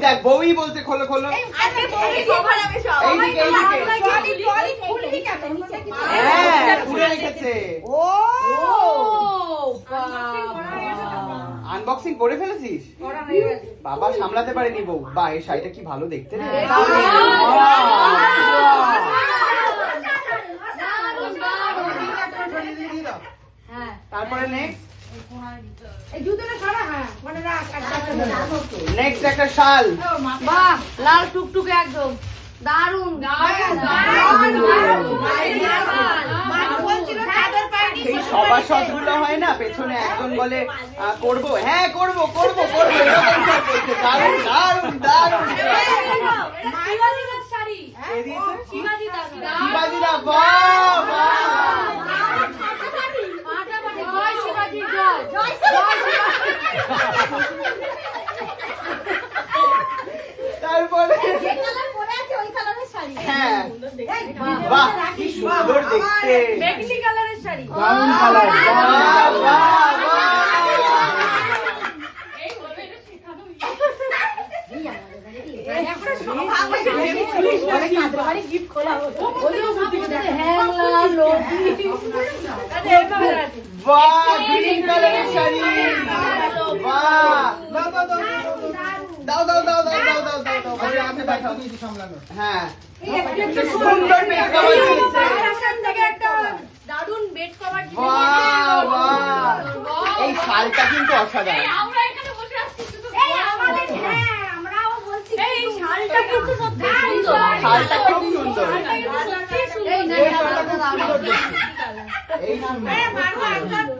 দেখ বউই বলছে খোলো খোলো হ্যাঁ পুড়ে রেখেছে আনবক্সিং করে ফেলেছিস বাবা সামলাতে পারেনি বউ বা এই শাড়িটা কি ভালো দেখতে রে তারপরে নেক্সট নেক্সট একটা শাল। বাহ লাল টুকটুকে একদম। দারুণ সেই সভাসদ হয় না পেছনে একজন বলে করব। হ্যাঁ করব করব করব এরকম সব বলছে। দারুণ দারুণ দারুণ কে দিয়েছে? শিবাজিদা বাহ বাহ জয় শিবাজি জয় তারপরে হ্যাঁ বাহ কি সুন্দর দেখতে বেগনি কালারের শাড়ি দারুণ কালার বাহ বাহ বাহ হ্যাংলা লটি বাহ গ্রিন কালারের শাড়ি বাহ হ্যাঁ। সুন্দর বেড কভার দারুণ বেড কভার বাহ বাহ এই শালটা কিন্তু অসাধারণ। আমরা এখানে বসে আছি শুধু এই শালটা কিন্তু সত্যি সুন্দর শালটা খুব সুন্দর। এই না এই সুন্দর।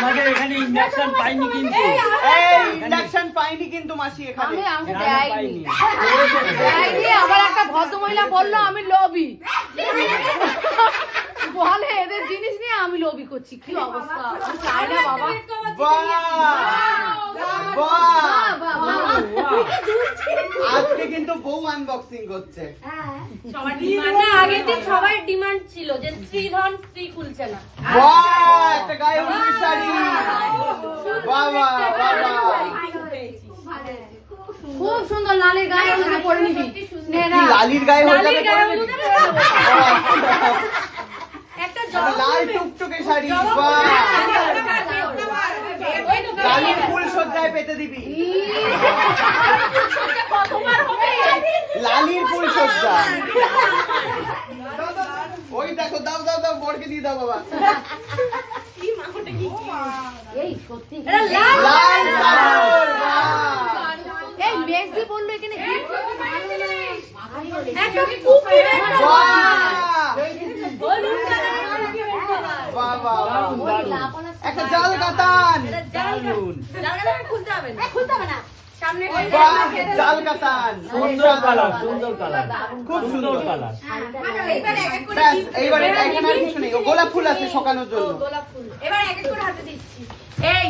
আমাদের এখানে ইন্ডাকশন পাইনি কিন্তু। এই ইন্ডাকশন পাইনি কিন্তু মাসি এখানে। আমি আমাকে না, দেয়নি। পাইনি। দেয়নি আবার একটা ভদ্রমহিলা বলল আমি লবি বলে এদের জিনিস নিয়ে আমি লবি করছি। কি অবস্থা? চাই না বাবা। ডিমান্ড ছিল যে খুলছে না খুব সুন্দর লালের গায়ে পরে নিবি লালির গায়ে। একটা লাল টুকটুকে শাড়ি ফুল পেতে দিবি লালির ফুল সজ্জা ওই দেখো দাও দাও দাও বরকে দিয়ে দাও বাবা এই সত্যি লাল এই মেজদি বলল এখানে gift একটা কুপি একটা জাল কাতান দারুণ বাহ জাল কাতান সুন্দর কালার সুন্দর কালার খুব সুন্দর কালার ব্যাস এখানে আর কিছু নেই গোলাপ ফুল আছে শোকানোর জন্য এবার এক এক করে হাতে দিচ্ছি এই